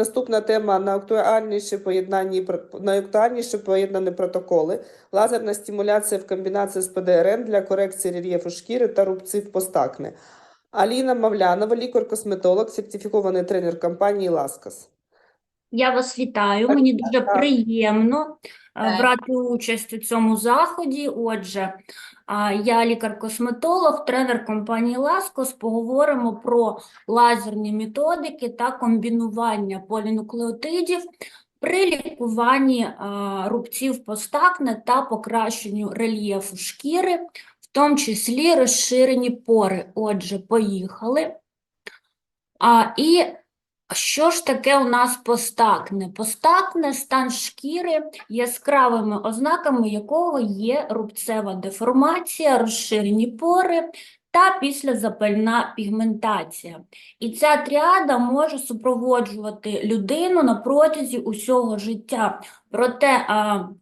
Наступна тема найактуальніші поєднані найактуальніші поєднані протоколи. Лазерна стимуляція в комбінації з ПДРН для корекції рельєфу шкіри та рубців постакне. Аліна Мавлянова, лікар-косметолог, сертифікований тренер компанії Ласкас. Я вас вітаю. Мені дуже приємно е, брати участь у цьому заході. Отже, я лікар-косметолог, тренер компанії Ласкос. Поговоримо про лазерні методики та комбінування полінуклеотидів при лікуванні рубців постакне та покращенню рельєфу шкіри, в тому числі розширені пори. Отже, поїхали. А, і що ж таке у нас постакне? Постакне – стан шкіри, яскравими ознаками якого є рубцева деформація, розширені пори та післязапальна пігментація. І ця тріада може супроводжувати людину на протязі усього життя. Проте,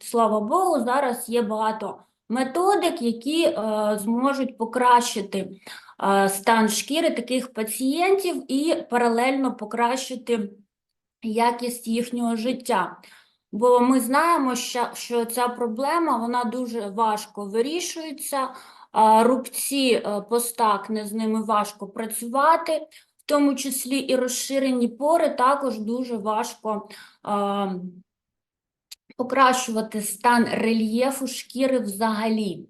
слава Богу, зараз є багато методик, які е, зможуть покращити стан шкіри таких пацієнтів і паралельно покращити якість їхнього життя. Бо ми знаємо, що, ця проблема вона дуже важко вирішується, рубці е, постакне, з ними важко працювати, в тому числі і розширені пори також дуже важко покращувати стан рельєфу шкіри взагалі.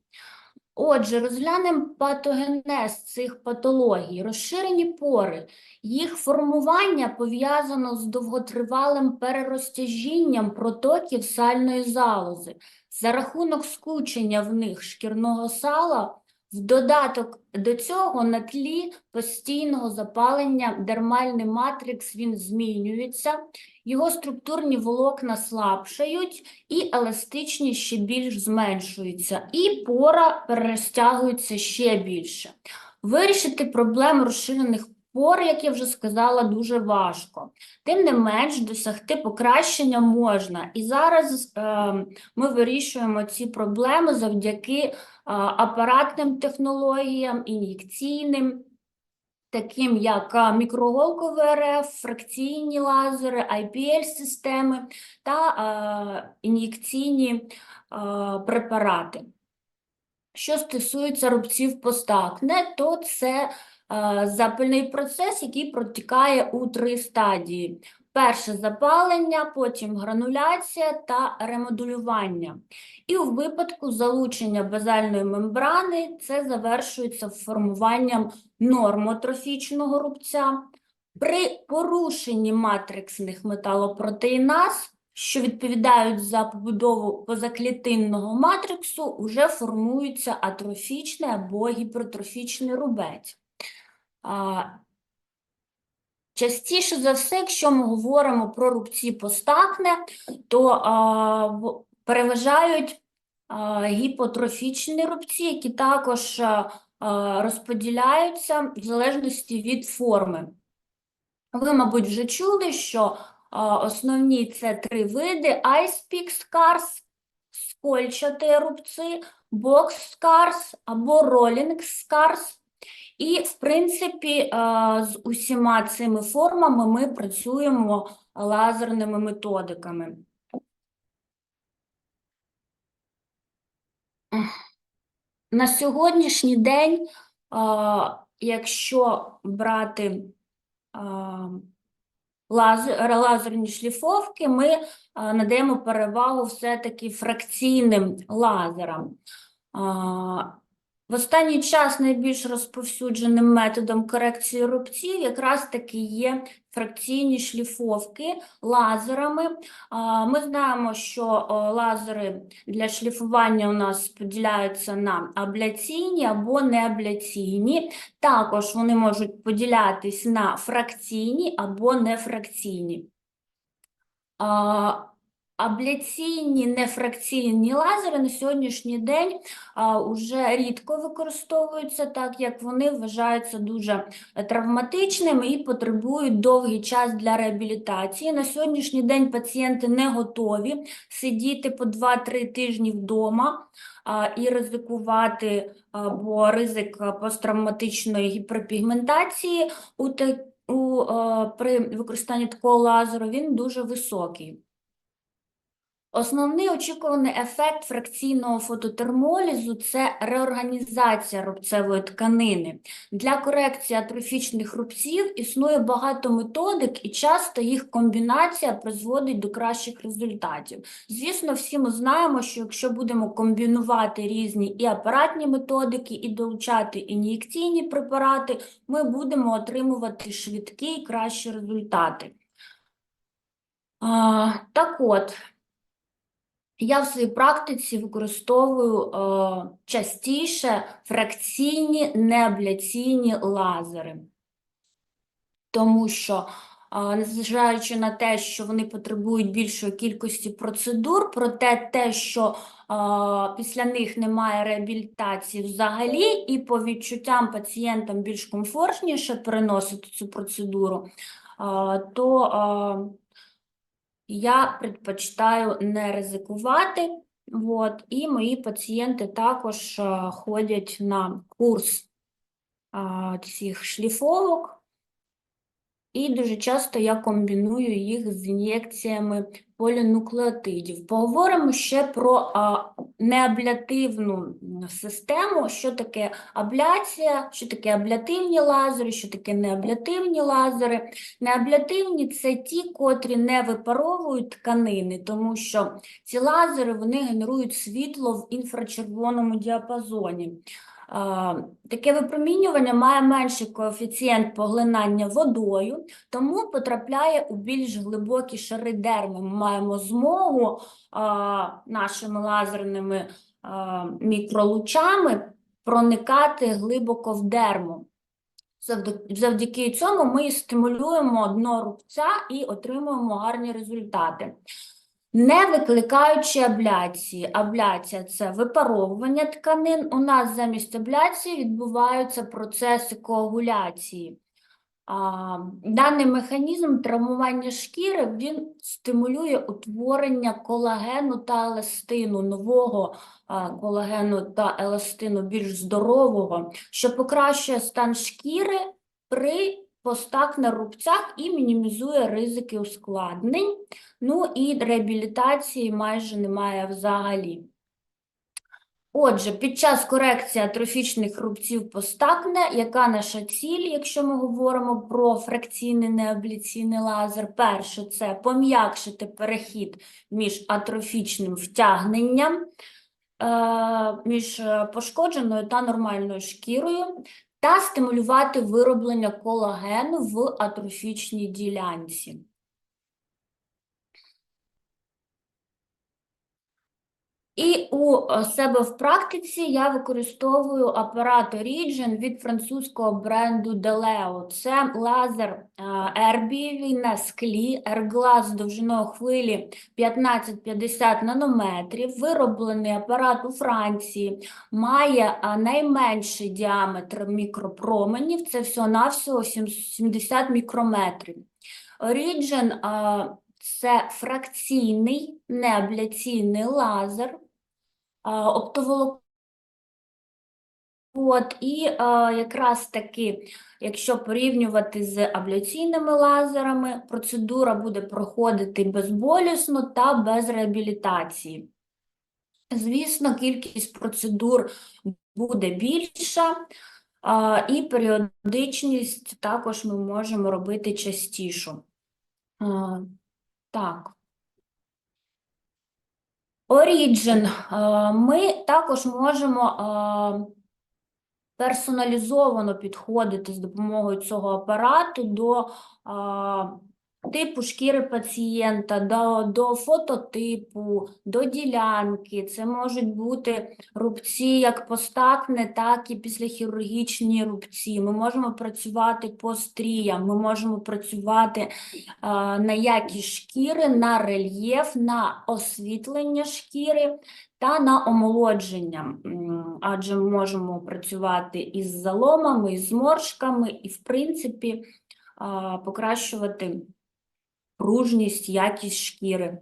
Отже, розглянемо патогенез цих патологій. Розширені пори. Їх формування пов'язано з довготривалим перерозтяжінням протоків сальної залози. За рахунок скучення в них шкірного сала, в додаток до цього на тлі постійного запалення дермальний матрикс він змінюється, його структурні волокна слабшають, і еластичність ще більш зменшується, і пора перерозтягується ще більше. Вирішити проблему розширених пор, як я вже сказала, дуже важко. Тим не менш, досягти покращення можна. І зараз е, ми вирішуємо ці проблеми завдяки е, апаратним технологіям, ін'єкційним, таким як а, мікроголковий РФ, фракційні лазери, IPL-системи та е, ін'єкційні е, препарати. Що стосується рубців постакне, то це е, запальний процес, який протікає у три стадії. Перше запалення, потім грануляція та ремодулювання. І у випадку залучення базальної мембрани це завершується формуванням нормотрофічного рубця. При порушенні матриксних металопротеїназ, що відповідають за побудову позаклітинного матриксу, вже формується атрофічний або гіпертрофічний рубець. Частіше за все, якщо ми говоримо про рубці постакне, то а, переважають а, гіпотрофічні рубці, які також а, розподіляються в залежності від форми. Ви, мабуть, вже чули, що а, основні це три види: Ice Peak Scars, скольчаті рубці, Box Scars або Rolling Scars. І, в принципі, з усіма цими формами ми працюємо лазерними методиками. На сьогоднішній день, якщо брати лазерні шліфовки, ми надаємо перевагу все-таки фракційним лазерам. В останній час найбільш розповсюдженим методом корекції рубців якраз таки є фракційні шліфовки лазерами. Ми знаємо, що лазери для шліфування у нас поділяються на абляційні або неабляційні. Також вони можуть поділятись на фракційні або нефракційні. Абляційні нефракційні лазери на сьогоднішній день а, уже рідко використовуються, так як вони вважаються дуже травматичними і потребують довгий час для реабілітації. На сьогоднішній день пацієнти не готові сидіти по 2-3 тижні вдома і ризикувати, бо ризик посттравматичної гіперпігментації у, у, при використанні такого лазеру він дуже високий. Основний очікуваний ефект фракційного фототермолізу – це реорганізація рубцевої тканини. Для корекції атрофічних рубців існує багато методик, і часто їх комбінація призводить до кращих результатів. Звісно, всі ми знаємо, що якщо будемо комбінувати різні і апаратні методики, і долучати ін'єкційні препарати, ми будемо отримувати швидкі і кращі результати. А, так от, я в своїй практиці використовую е, частіше фракційні неабляційні лазери, тому що, е, незважаючи на те, що вони потребують більшої кількості процедур, проте те, що е, після них немає реабілітації взагалі, і по відчуттям пацієнтам більш комфортніше переносити цю процедуру, е, то е, я предпочитаю не ризикувати. От, і мої пацієнти також е, ходять на курс а, цих шліфовок. І дуже часто я комбіную їх з ін'єкціями полінуклеотидів. Поговоримо ще про неаблятивну систему, що таке абляція, що таке аблятивні лазери, що таке неаблятивні лазери. Неаблятивні – це ті, котрі не випаровують тканини, тому що ці лазери вони генерують світло в інфрачервоному діапазоні. Таке випромінювання має менший коефіцієнт поглинання водою, тому потрапляє у більш глибокі шари дерми. Ми маємо змогу нашими лазерними мікролучами проникати глибоко в дерму. Завдяки цьому ми стимулюємо дно рубця і отримуємо гарні результати. Не викликаючи абляції. Абляція – це випаровування тканин. У нас замість абляції відбуваються процеси коагуляції. А, Даний механізм травмування шкіри він стимулює утворення колагену та еластину, нового а, колагену та еластину, більш здорового, що покращує стан шкіри при постак на рубцях і мінімізує ризики ускладнень. Ну і реабілітації майже немає взагалі. Отже, під час корекції атрофічних рубців постакне, яка наша ціль, якщо ми говоримо про фракційний неабляційний лазер? Перше – це пом'якшити перехід між атрофічним втягненням, е, між е, пошкодженою та нормальною шкірою, та стимулювати вироблення колагену в атрофічній ділянці. І у е, себе в практиці я використовую апарат Origin від французького бренду Deleo. Це лазер ербієвий на склі, ерглаз довжиною хвилі 15-50 нанометрів. Вироблений апарат у Франції, має найменший діаметр мікропроменів, це всього-навсього сім- 70 мікрометрів. Origin це фракційний неабляційний лазер, оптоволокно. От, і а, якраз таки, якщо порівнювати з абляційними лазерами, процедура буде проходити безболісно та без реабілітації. Звісно, кількість процедур буде більша, а, і періодичність також ми можемо робити частішу. А, Так. Origin. Е, Ми також можемо е, персоналізовано підходити з допомогою цього апарату до е, типу шкіри пацієнта, до, до фототипу, до ділянки. Це можуть бути рубці як постакне, так і післяхірургічні рубці. Ми можемо працювати по стріям, ми можемо працювати е, на якість шкіри, на рельєф, на освітлення шкіри та на омолодження, адже ми можемо працювати із заломами, із зморшками і, в принципі, а, покращувати пружність, якість шкіри.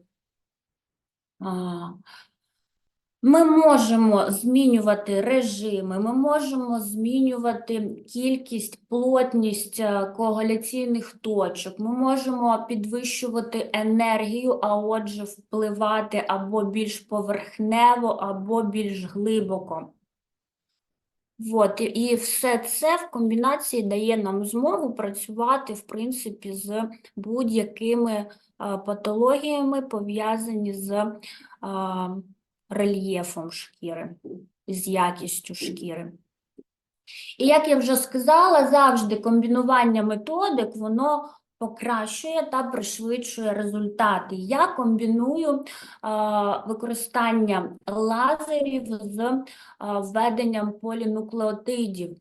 Ми можемо змінювати режими, ми можемо змінювати кількість, плотність е, коагуляційних точок, ми можемо підвищувати енергію, а отже, впливати або більш поверхнево, або більш глибоко. От, і- і все це в комбінації дає нам змогу працювати, в принципі, з будь-якими патологіями, пов'язані з е, рельєфом шкіри, з якістю шкіри. І як я вже сказала, завжди комбінування методик, воно покращує та пришвидшує результати. Я комбіную а, використання лазерів з а, введенням полінуклеотидів.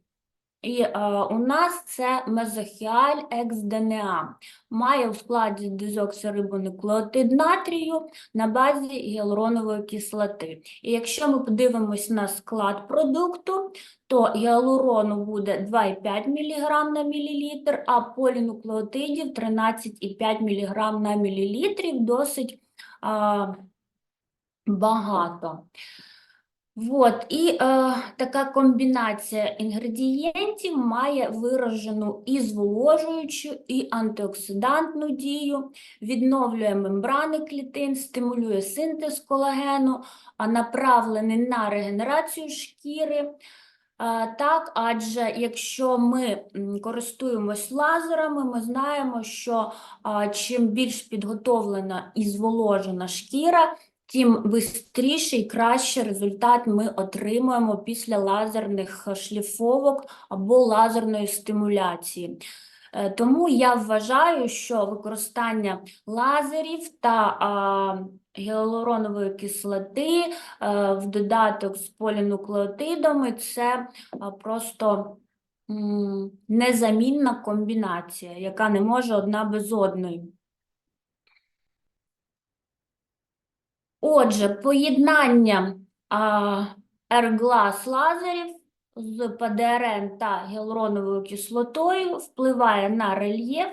І а, у нас це мезохіаль екс-ДНА. Має в складі дезоксирибонуклеотид натрію на базі гіалуронової кислоти. І якщо ми подивимось на склад продукту, то гіалурону буде 2,5 мг на мілілітр, а полінуклеотидів 13,5 мг на мілілітрів, досить а, багато. Вот, і е, така комбінація інгредієнтів має виражену і зволожуючу, і антиоксидантну дію, відновлює мембрани клітин, стимулює синтез колагену, а направлений на регенерацію шкіри. Так, адже якщо ми користуємось лазерами, ми знаємо, що чим більш підготовлена і зволожена шкіра, тим і краще результат ми отримуємо після лазерних е, шліфовок або лазерної стимуляції. Е, Тому я вважаю, що використання лазерів та а, гіалуронової кислоти е, в додаток з полінуклеотидами це а, просто м, незамінна комбінація, яка не може одна без одної. Отже, поєднання а, R-глаз лазерів з ПДРН та гіалуроновою кислотою впливає на рельєф.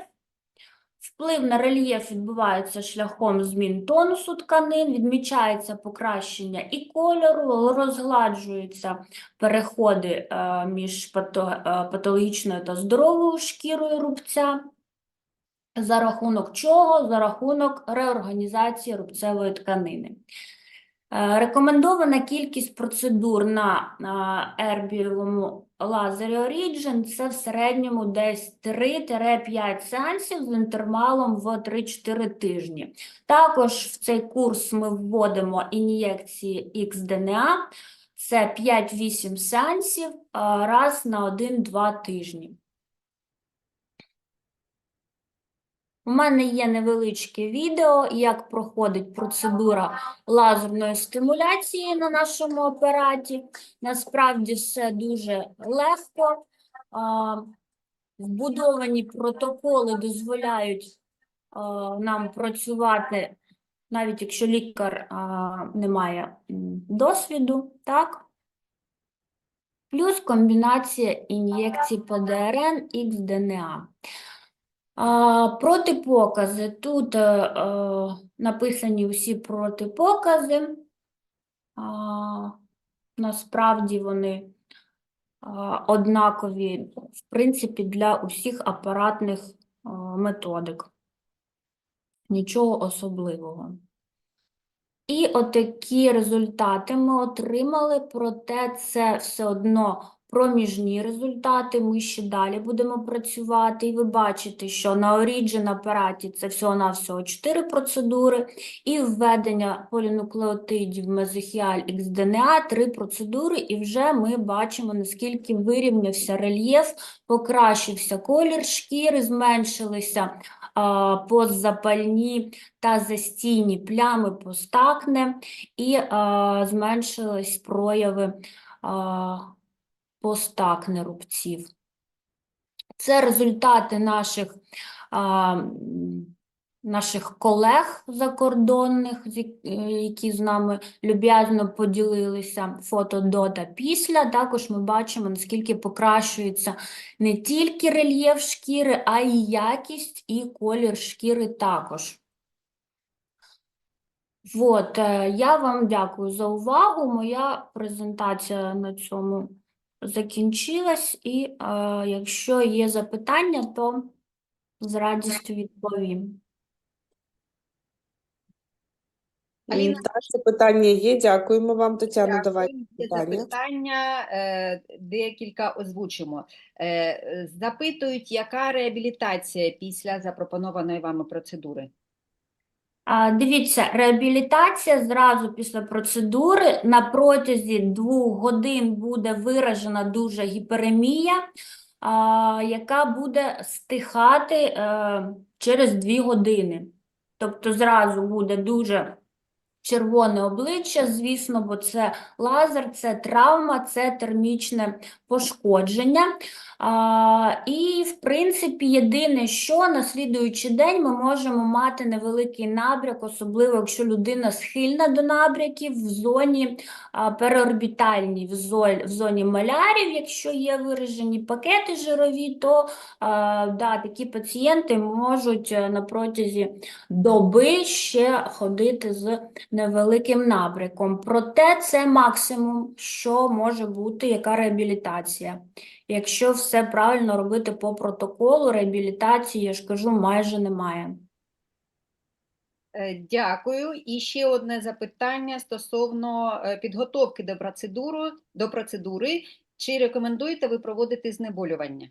Вплив на рельєф відбувається шляхом змін тонусу тканин, відмічається покращення і кольору, розгладжуються переходи е, між е, патологічною та здоровою шкірою рубця. За рахунок чого? За рахунок реорганізації рубцевої тканини. Е, Рекомендована кількість процедур на ербієвому лазері Origin – це в середньому десь 3-5 сеансів з інтервалом в 3-4 тижні. Також в цей курс ми вводимо ін'єкції XDNA – це 5-8 сеансів раз на 1-2 тижні. У мене є невеличке відео, як проходить процедура лазерної стимуляції на нашому апараті. Насправді все дуже легко. Вбудовані протоколи дозволяють нам працювати, навіть якщо лікар не має досвіду, так? Плюс комбінація ін'єкцій ПДРН XDNA. А, Протипокази. Тут е, е, написані усі протипокази. А, Насправді вони а, однакові, в принципі, для усіх апаратних а, методик. Нічого особливого. І отакі результати ми отримали, проте це все одно проміжні результати. Ми ще далі будемо працювати. І ви бачите, що на Origin апараті це всього-навсього 4 процедури, і введення полінуклеотидів мезохіаль XDNA 3 процедури, і вже ми бачимо, наскільки вирівнявся рельєф, покращився колір шкіри, зменшилися а, постзапальні та застійні плями постакне і а, зменшились прояви а, постакне рубців. Це результати наших, а, наших колег закордонних, е, які з нами люб'язно поділилися фото до та після. Також ми бачимо, наскільки покращується не тільки рельєф шкіри, а й якість і колір шкіри також. Вот, е, я вам дякую за увагу. Моя презентація на цьому закінчилась, і е, якщо є запитання, то з радістю відповім. Аліна, Так, запитання є. Дякуємо вам, Тетяно. Давайте Дякую. Питання. запитання, е, декілька озвучимо. Е, е, Запитують, яка реабілітація після запропонованої вами процедури? Дивіться, реабілітація зразу після процедури на протязі двох годин буде виражена дуже гіперемія, яка буде стихати е, через дві години. Тобто зразу буде дуже червоне обличчя, звісно, бо це лазер, це травма, це термічне пошкодження. А, і, в принципі, єдине, що на слідуючий день ми можемо мати невеликий набряк, особливо якщо людина схильна до набряків в зоні а, переорбітальній, в зоні, в зоні малярів, якщо є виражені пакети жирові, то а, да, такі пацієнти можуть е, на протязі доби ще ходити з невеликим набряком. Проте це максимум, що може бути, яка реабілітація. Якщо все правильно робити по протоколу, реабілітації, я ж кажу, майже немає. Е, Дякую. І ще одне запитання стосовно е, підготовки до процедури, до процедури. Чи рекомендуєте ви проводити знеболювання?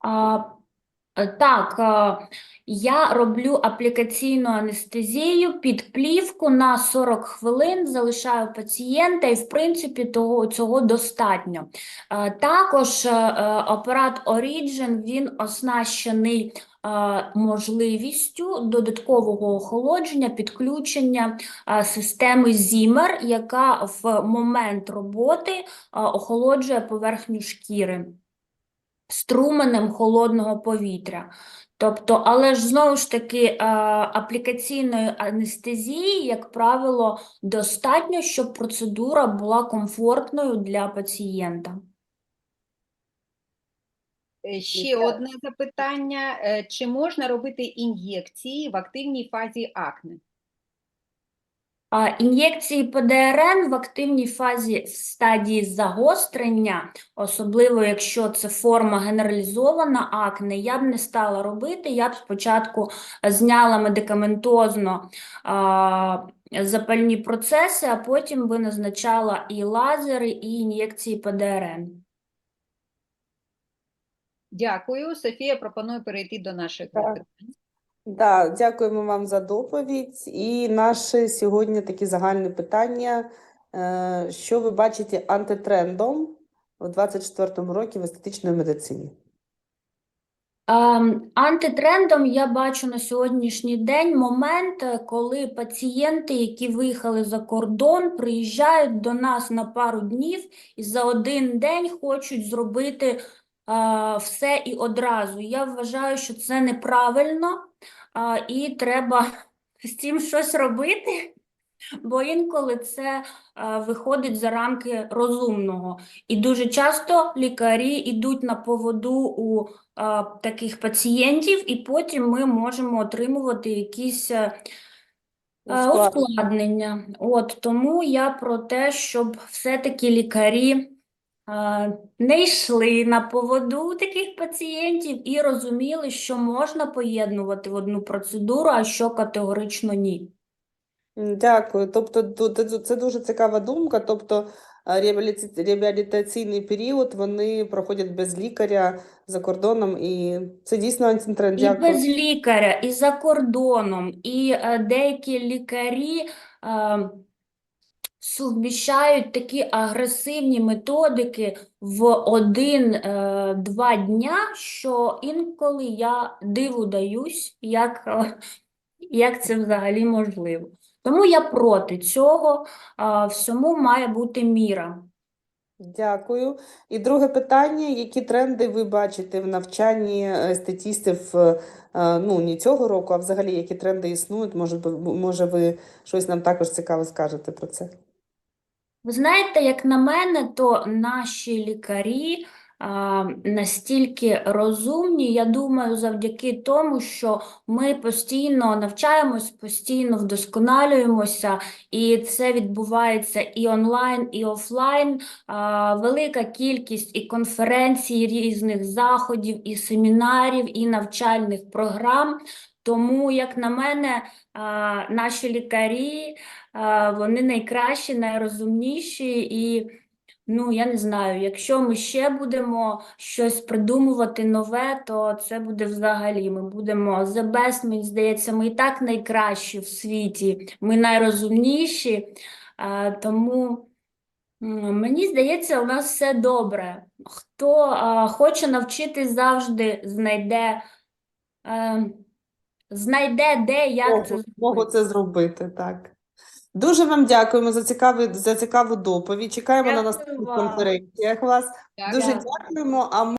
А, так, е, я роблю аплікаційну анестезію під плівку на 40 хвилин, залишаю пацієнта, і в принципі того, цього достатньо. Е, Також е, е, апарат Origin, він оснащений можливістю додаткового охолодження, підключення системи Zimmer, яка в момент роботи охолоджує поверхню шкіри струменем холодного повітря. Тобто, але ж знову ж таки, е, аплікаційної анестезії, як правило, достатньо, щоб процедура була комфортною для пацієнта. Е, Ще одне запитання. Е, Чи можна робити ін'єкції в активній фазі акне? А, Ін'єкції ПДРН в активній фазі в стадії загострення, особливо якщо це форма генералізована акне, я б не стала робити. Я б спочатку зняла медикаментозно а, запальні процеси, а потім би назначала і лазери, і ін'єкції ПДРН. Дякую. Софія пропонує перейти до наших Так. Да, дякуємо вам за доповідь. І наше сьогодні такі загальні питання. Е, Що ви бачите антитрендом у 2024 році в естетичній медицині? Ем, Антитрендом я бачу на сьогоднішній день момент, е, коли пацієнти, які виїхали за кордон, приїжджають до нас на пару днів і за один день хочуть зробити е, все і одразу. Я вважаю, що це неправильно, е, і треба з цим щось робити, бо інколи це е, виходить за рамки розумного. І дуже часто лікарі йдуть на поводу у а, таких пацієнтів, і потім ми можемо отримувати якісь е, е, Ускладнення. От, тому я про те, щоб все-таки лікарі е, не йшли на поводу таких пацієнтів і розуміли, що можна поєднувати в одну процедуру, а що категорично ні. Дякую. Тобто це дуже цікава думка. Тобто реабілітаційний період вони проходять без лікаря за кордоном, і це дійсно антитренд. І без лікаря, і за кордоном, і е, деякі лікарі е, суміщають такі агресивні методики в один-два дня, що інколи я диву даюсь, як, е, як це взагалі можливо. Тому я проти цього, е, всьому має бути міра. Дякую. І друге питання: які тренди ви бачите в навчанні е, е, ну, не цього року, а взагалі, які тренди існують? Може, може ви щось нам також цікаво скажете про це? Ви знаєте, як на мене, то наші лікарі а, настільки розумні, я думаю, завдяки тому, що ми постійно навчаємось, постійно вдосконалюємося, і це відбувається і онлайн, і офлайн. А, Велика кількість і конференцій, різних заходів, і семінарів, і навчальних програм. Тому, як на мене, наші лікарі, вони найкращі, найрозумніші і Ну, я не знаю, якщо ми ще будемо щось придумувати нове, то це буде взагалі. Ми будемо the best, мені здається, ми і так найкращі в світі, ми найрозумніші. Тому мені здається, у нас все добре. Хто хоче навчитись завжди, знайде, е, знайде де, як це Змогу, змогу зробити. це зробити, так. Дуже вам дякуємо за цікавий, за цікаву доповідь. Чекаємо на наступних вам. конференціях вас. Дуже дякуємо. А ми